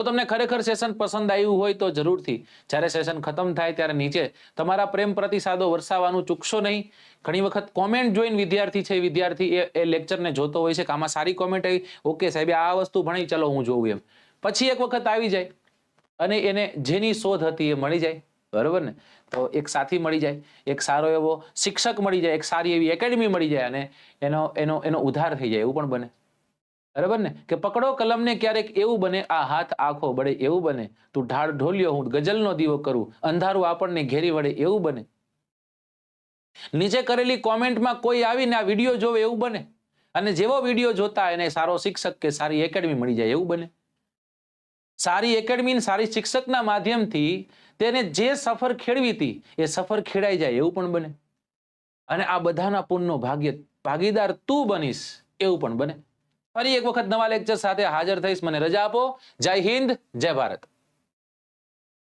તો તમને ખરેખર સેશન પસંદ આવ્યું હોય તો જરૂરથી. જ્યારે સેશન ખતમ થાય ત્યારે નીચે તમારા પ્રેમ પ્રતિસાદો વરસાવવાનું ચૂકશો નહીં. ઘણી વખત કોમેન્ટ જોઈને વિદ્યાર્થી છે, વિદ્યાર્થી એ એ લેક્ચરને જોતો હોય છે કે આમાં સારી કોમેન્ટ આવી. ઓકે સાહેબ આ વસ્તુ ભણી, ચલો હું જોઉં એમ. પછી એક વખત આવી જાય અને એને જેની શોધ હતી એ મળી જાય. બરોબર ને? તો એક સાથી મળી જાય, એક સારો એવો શિક્ષક મળી જાય, એક સારી એવી એકેડમી મળી જાય અને એનો એનો એનો ઉધાર થઈ જાય એવું પણ બને. બરાબર ને? કે પકડો કલમને ક્યારેક એવું બને, આ હાથ આખો બળે એવું બને, તું ઢાળ ઢોલ્યો, હું ગઝલનો દીવો કરું, અંધારું આપણને ઘેરી વળે એવું બને. નીચે કરેલી કોમેન્ટમાં કોઈ આવીને આ વીડિયો જોવે એવું બને? અને જેવો વીડિયો જોતા એને સારો શિક્ષક કે સારી એકેડમી મળી જાય એવું બને? સારી એકેડમી સારી શિક્ષકના માધ્યમથી તેને જે સફર ખેડવી હતી, એ સફર ખેડાઈ જાય એવું પણ બને. અને આ બધાના પુનનો ભાગ્ય, ભાગીદાર તું બનીશ એવું પણ બને. ફરી એક વખત નવા લેક્ચર સાથે હાજર થઈશ. મને રજા આપો. જય હિન્દ, જય ભારત.